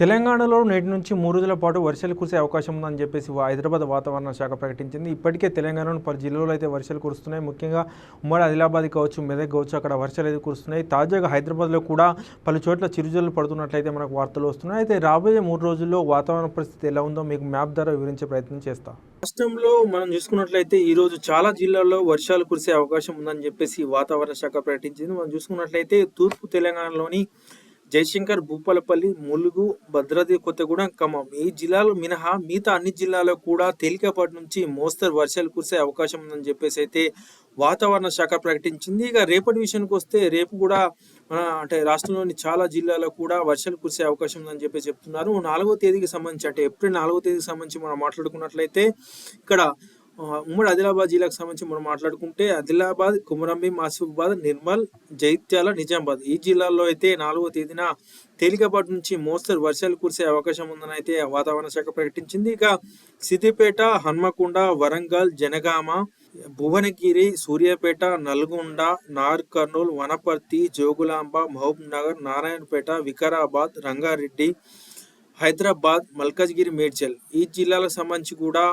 తెలంగాణలో నేటి నుంచి మూడు రోజుల పాటు వర్షాలు కురిసే అవకాశం ఉందని చెప్పేసి హైదరాబాద్ వాతావరణ శాఖ ప్రకటించింది. ఇప్పటికే తెలంగాణలోని పలు జిల్లాలో అయితే వర్షాలు కురుస్తున్నాయి. ముఖ్యంగా ఉమ్మడి ఆదిలాబాద్ కావచ్చు మెదక్ కావచ్చు అక్కడ వర్షాలు అయితే కురుస్తున్నాయి. తాజాగా హైదరాబాద్లో కూడా పలు చోట్ల చిరుజల్లు పడుతున్నట్లయితే మనకు వార్తలు వస్తున్నాయి. అయితే రాబోయే మూడు రోజుల్లో వాతావరణ పరిస్థితి ఎలా ఉందో మీకు మ్యాప్ ద్వారా వివరించే ప్రయత్నం చేస్తా. రాష్ట్రంలో మనం చూసుకున్నట్లయితే ఈ రోజు చాలా జిల్లాల్లో వర్షాలు కురిసే అవకాశం ఉందని చెప్పేసి వాతావరణ శాఖ ప్రకటించింది. మనం చూసుకున్నట్లయితే తూర్పు తెలంగాణలోని జయశంకర్ భూపాలపల్లి ములుగు భద్రాద్రి కొత్తగూడెం ఖమ్మం. ఈ జిల్లాలు మినహా మిగతా అన్ని జిల్లాలో కూడా తేలికపాటి నుంచి మోస్తరు వర్షాలు కురిసే అవకాశం ఉందని చెప్పేసి అయితే వాతావరణ శాఖ ప్రకటించింది. ఇక రేపటి విషయానికి వస్తే రేపు కూడా మన అంటే రాష్ట్రంలోని చాలా జిల్లాలో కూడా వర్షాలు కురిసే అవకాశం ఉందని చెప్పి చెప్తున్నారు. నాలుగో తేదీకి సంబంధించి అంటే ఏప్రిల్ నాలుగో తేదీకి సంబంధించి మనం మాట్లాడుకున్నట్లయితే ఇక్కడ ఉమ్మడి ఆదిలాబాద్ జిల్లాకు సంబంధించి మనం మాట్లాడుకుంటే ఆదిలాబాద్ కుమరంభీం ఆసిఫాబాద్ నిర్మల్ జైత్యాల నిజామాబాద్. ఈ జిల్లాల్లో అయితే నాలుగో తేదీన తేలికపాటి నుంచి మోస్తరు వర్షాలు కురిసే అవకాశం ఉందని అయితే వాతావరణ శాఖ ప్రకటించింది. ఇక సిద్దిపేట హన్మకొండ వరంగల్ జనగామ భువనగిరి సూర్యాపేట నల్గొండ నార్ కర్నూలు వనపర్తి జోగులాంబ మహబూబ్ నగర్ నారాయణపేట వికారాబాద్ రంగారెడ్డి హైదరాబాద్ మల్కాజ్గిరి మేడ్చల్. ఈ జిల్లాలకు సంబంధించి కూడా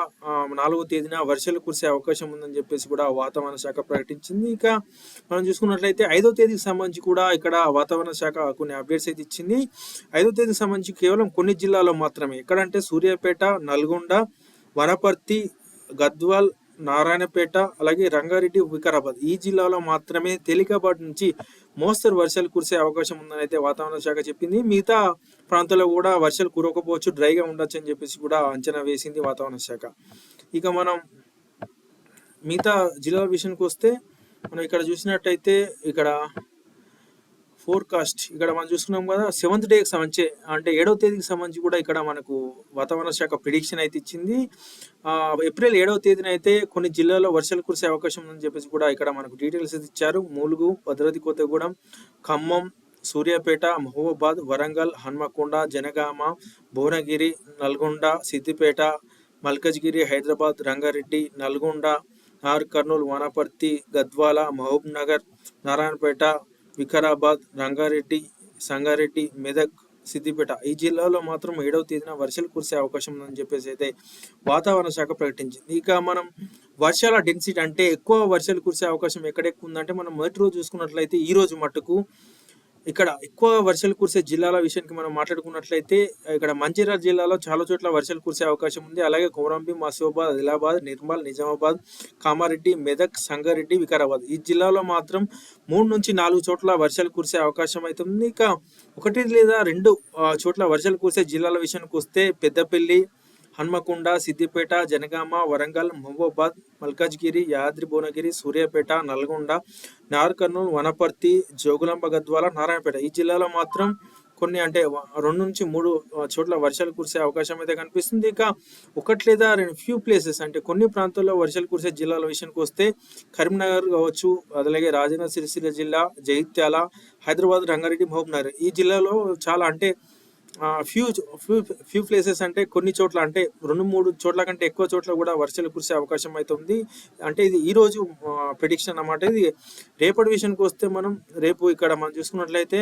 నాలుగో తేదీన వర్షాలు కురిసే అవకాశం ఉందని చెప్పేసి కూడా వాతావరణ శాఖ ప్రకటించింది. ఇక మనం చూసుకున్నట్లయితే ఐదో తేదీకి సంబంధించి కూడా ఇక్కడ వాతావరణ శాఖ కొన్ని అప్డేట్స్ అయితే ఇచ్చింది. ఐదో తేదీకి సంబంధించి కేవలం కొన్ని జిల్లాల్లో మాత్రమే. ఎక్కడంటే సూర్యాపేట నల్గొండ వనపర్తి గద్వాల్ నారాయణపేట అలాగే రంగారెడ్డి వికారాబాద్. ఈ జిల్లాలో మాత్రమే తేలికపాటి నుంచి మోస్తరు వర్షాలు కురిసే అవకాశం ఉందని అయితే వాతావరణ శాఖ చెప్పింది. మిగతా ప్రాంతాల్లో కూడా వర్షాలు కురవకపోవచ్చు డ్రైగా ఉండొచ్చు అని చెప్పేసి కూడా అంచనా వేసింది వాతావరణ శాఖ. ఇక మనం మిగతా జిల్లాల విషయానికి వస్తే మనం ఇక్కడ చూసినట్టయితే ఇక్కడ ఫోర్కాస్ట్ ఇక్కడ మనం చూసుకున్నాం కదా సెవెంత్ డేకి సంబంధించి అంటే ఏడవ తేదీకి సంబంధించి కూడా ఇక్కడ మనకు వాతావరణ శాఖ ప్రిడిక్షన్ అయితే ఇచ్చింది. ఏప్రిల్ ఏడవ తేదీన అయితే కొన్ని జిల్లాల్లో వర్షాలు కురిసే అవకాశం ఉందని చెప్పేసి కూడా ఇక్కడ మనకు డీటెయిల్స్ అయితే ఇచ్చారు. మూలుగు భద్రాద్రి కొత్తగూడెం ఖమ్మం సూర్యాపేట మహబూబాబాద్ వరంగల్ హన్మకొండ జనగామ భువనగిరి నల్గొండ సిద్దిపేట మల్కజ్గిరి హైదరాబాద్ రంగారెడ్డి నల్గొండ నార్ కర్నూలు వనపర్తి గద్వాల మహబూబ్ నగర్ నారాయణపేట వికారాబాద్ రంగారెడ్డి సంగారెడ్డి మెదక్ సిద్దిపేట ఈ జిల్లాలో మాత్రం ఏడవ తేదీన వర్షాలు కురిసే అవకాశం ఉందని చెప్పేసి అయితే వాతావరణ శాఖ ప్రకటించింది. ఇక మనం వర్షాల డెన్సిటీ అంటే ఎక్కువ వర్షాలు కురిసే అవకాశం ఎక్కడెక్కువ ఉందంటే మనం మొదటి రోజు చూసుకున్నట్లయితే ఈ రోజు మట్టుకు ఇక్కడ ఎక్కువ వర్షాలు కురిసే జిల్లాల విషయానికి మనం మాట్లాడుకున్నట్లయితే ఇక్కడ మంచిర్యాల జిల్లాలో చాలా చోట్ల వర్షాలు కురిసే అవకాశం ఉంది. అలాగే కొమరంభీం ఆసిఫాబాద్ ఆదిలాబాద్ నిర్మల్ నిజామాబాద్ కామారెడ్డి మెదక్ సంగారెడ్డి వికారాబాద్. ఈ జిల్లాలో మాత్రం మూడు నుంచి నాలుగు చోట్ల వర్షాలు కురిసే అవకాశం అయితే ఉంది. ఇక ఒకటి లేదా రెండు చోట్ల వర్షాలు కురిసే జిల్లాల విషయానికి వస్తే పెద్దపల్లి హన్మకొండ సిద్దిపేట జనగామ వరంగల్ మహబూబాద్ మల్కాజ్గిరి యాదాద్రి భువనగిరి సూర్యాపేట నల్గొండ నార్కర్నూలు వనపర్తి జోగులాంబ గద్వాల నారాయణపేట. ఈ జిల్లాలో మాత్రం కొన్ని అంటే రెండు నుంచి మూడు చోట్ల వర్షాలు కురిసే అవకాశం అయితే కనిపిస్తుంది. ఇక ఒకటి లేదా రెండు ఫ్యూ ప్లేసెస్ అంటే కొన్ని ప్రాంతాల్లో వర్షాలు కురిసే జిల్లాల విషయానికి వస్తే కరీంనగర్ కావచ్చు అలాగే రాజన్న సిరిసిల్ల జిల్లా జగిత్యాల హైదరాబాద్ రంగారెడ్డి మహబూబ్ నగర్. ఈ జిల్లాలో చాలా అంటే ఫ్యూ ఫ్యూ ఫ్యూ ప్లేసెస్ అంటే కొన్ని చోట్ల అంటే రెండు మూడు చోట్ల కంటే ఎక్కువ చోట్ల కూడా వర్షాలు కురిసే అవకాశం అయితే ఉంది. అంటే ఇది ఈ రోజు ప్రిడిక్షన్ అన్నమాట. ఇది రేపటి విషయానికి వస్తే మనం రేపు ఇక్కడ మనం చూసుకున్నట్లయితే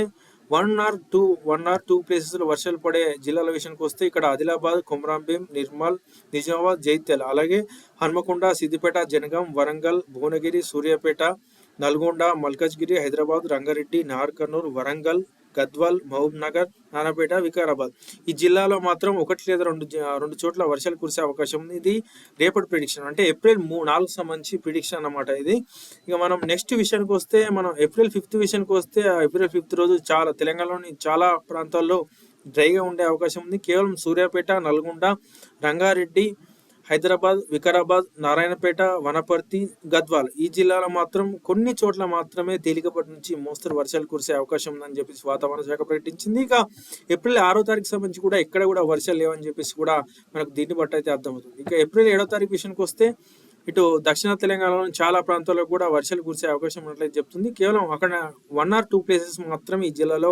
one or two one or two ప్లేసెస్లో వర్షాలు పడే జిల్లాల విషయానికి వస్తే ఇక్కడ ఆదిలాబాద్ కొమరాంభీం నిర్మల్ నిజామాబాద్ జైత్యాల. అలాగే హన్మకొండ సిద్దిపేట జనగాం వరంగల్ భువనగిరి సూర్యాపేట నల్గొండ మల్కజ్గిరి హైదరాబాద్ రంగారెడ్డి నార్ కర్నూలు వరంగల్ గద్వాల్ మహబూబ్ నగర్ నానాపేట వికారాబాద్. ఈ జిల్లాలో మాత్రం ఒకటి లేదా రెండు రెండు చోట్ల వర్షాలు కురిసే అవకాశం ఉంది. ఇది రేపటి ప్రిడిక్షన్ అంటే ఏప్రిల్ మూ నాలుగు సంబంధించి ప్రిడిక్షన్ అన్నమాట ఇది. ఇక మనం నెక్స్ట్ విషయానికి వస్తే మనం ఏప్రిల్ ఫిఫ్త్ విషయానికి వస్తే ఏప్రిల్ ఫిఫ్త్ రోజు చాలా తెలంగాణలోని చాలా ప్రాంతాల్లో డ్రైగా ఉండే అవకాశం ఉంది. కేవలం సూర్యాపేట నల్గొండ రంగారెడ్డి హైదరాబాద్ వికారాబాద్ నారాయణపేట వనపర్తి గద్వాల్ ఈ జిల్లాలో మాత్రం కొన్ని చోట్ల మాత్రమే తేలికపాటి నుంచి మోస్తరు వర్షాలు కురిసే అవకాశం ఉందని చెప్పేసి వాతావరణ శాఖ ప్రకటించింది. ఇక ఏప్రిల్ ఆరో తారీఖు సంబంధించి కూడా ఎక్కడ కూడా వర్షాలు లేవని చెప్పేసి కూడా మనకు దీన్ని బట్టి అయితే అర్థమవుతుంది. ఇక ఏప్రిల్ ఏడో తారీఖు విషయానికి వస్తే ఇటు దక్షిణ తెలంగాణలోని చాలా ప్రాంతాల్లో కూడా వర్షాలు కురిసే అవకాశం ఉన్నట్లయితే చెప్తుంది. కేవలం అక్కడ వన్ ఆర్ టూ ప్లేసెస్ మాత్రం ఈ జిల్లాలో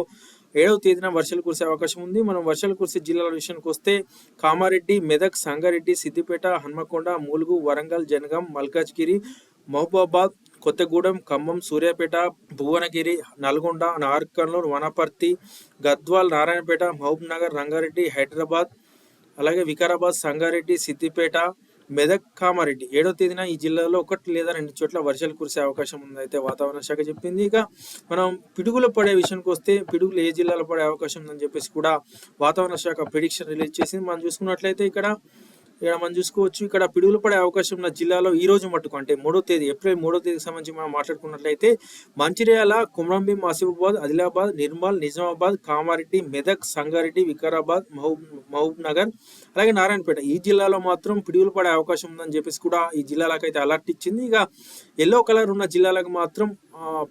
ఏడవ తేదీన వర్షాలు కురిసే అవకాశం ఉంది. మనం వర్షాలు కురిసే జిల్లాల విషయానికి వస్తే కామారెడ్డి మెదక్ సంగారెడ్డి సిద్దిపేట హన్మకొండ ములుగు వరంగల్ జనగాం మల్కాజ్గిరి మహబూబాబాద్ కొత్తగూడెం ఖమ్మం సూర్యాపేట భువనగిరి నల్గొండ నార్కర్నూలు వనపర్తి గద్వాల్ నారాయణపేట మహబూబ్ నగర్ రంగారెడ్డి హైదరాబాద్ అలాగే వికారాబాద్ సంగారెడ్డి సిద్దిపేట మెదక్ కామారెడ్డి. ఏడో తేదీన ఈ జిల్లాలో ఒకటి లేదా రెండు చోట్ల వర్షాలు కురిసే అవకాశం ఉందైతే వాతావరణ శాఖ చెప్పింది. ఇక మనం పిడుగులు పడే విషయానికి వస్తే పిడుగులు ఏ జిల్లాలో పడే అవకాశం ఉందని చెప్పేసి కూడా వాతావరణ శాఖ ప్రిడిక్షన్ రిలీజ్ చేసింది. మనం చూసుకున్నట్లయితే ఇక్కడ ఇక్కడ మనం చూసుకోవచ్చు ఇక్కడ పిడుగులు పడే అవకాశం ఉన్న జిల్లాలో ఈ రోజు మట్టుకు అంటే మూడో తేదీ ఏప్రిల్ మూడో తేదీకి సంబంధించి మనం మాట్లాడుకున్నట్లయితే మంచిర్యాల కుమ్రంభీం ఆసిఫాబాద్ ఆదిలాబాద్ నిర్మల్ నిజామాబాద్ కామారెడ్డి మెదక్ సంగారెడ్డి వికారాబాద్ మహబూబ్ మహబూబ్ నగర్ అలాగే నారాయణపేట. ఈ జిల్లాలో మాత్రం పిడుగులు పడే అవకాశం ఉందని చెప్పేసి కూడా ఈ జిల్లాలకు అయితే అలర్ట్ ఇచ్చింది. ఇక ఎల్లో కలర్ ఉన్న జిల్లాలకు మాత్రం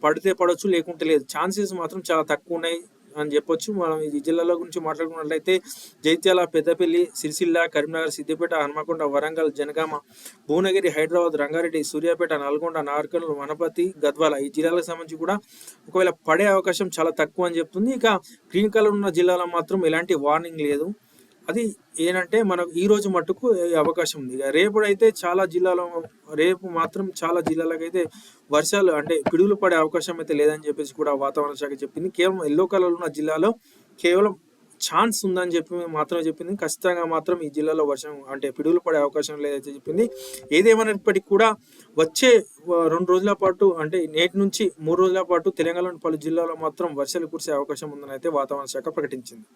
పడితే పడవచ్చు లేకుంటే లేదు. ఛాన్సెస్ మాత్రం చాలా తక్కువ ఉన్నాయి. అని చెప్పొచ్చు. మనం ఈ జిల్లాల గురించి మాట్లాడుకున్నట్లయితే జైత్యాల పెద్దపల్లి సిరిసిల్ల కరీంనగర్ సిద్దిపేట హనుమకొండ వరంగల్ జనగామ భువనగిరి హైదరాబాద్ రంగారెడ్డి సూర్యాపేట నల్గొండ నార్కల్ వనపతి గద్వాల ఈ జిల్లాలకు సంబంధించి కూడా ఒకవేళ పడే అవకాశం చాలా తక్కువ అని చెప్తుంది. ఇక గ్రీన్ కలర్ ఉన్న జిల్లాలో మాత్రం ఎలాంటి వార్నింగ్ లేదు. అది ఏంటంటే మనకు ఈ రోజు మట్టుకు అవకాశం ఉంది. ఇక రేపు అయితే చాలా జిల్లాలో రేపు మాత్రం చాలా జిల్లాలకు అయితే వర్షాలు అంటే పిడుగులు పడే అవకాశం అయితే లేదని చెప్పేసి కూడా వాతావరణ శాఖ చెప్పింది. కేవలం ఎల్లో కలర్ ఉన్న జిల్లాలో కేవలం ఛాన్స్ ఉందని చెప్పి మాత్రమే చెప్పింది. ఖచ్చితంగా మాత్రం ఈ జిల్లాలో వర్షం అంటే పిడుగులు పడే అవకాశం లేదైతే చెప్పింది. ఏదేమైనప్పటికీ కూడా వచ్చే రెండు రోజుల పాటు అంటే నేటి నుంచి మూడు రోజుల పాటు తెలంగాణలోని పలు జిల్లాలో మాత్రం వర్షాలు కురిసే అవకాశం ఉందని అయితే వాతావరణ శాఖ ప్రకటించింది.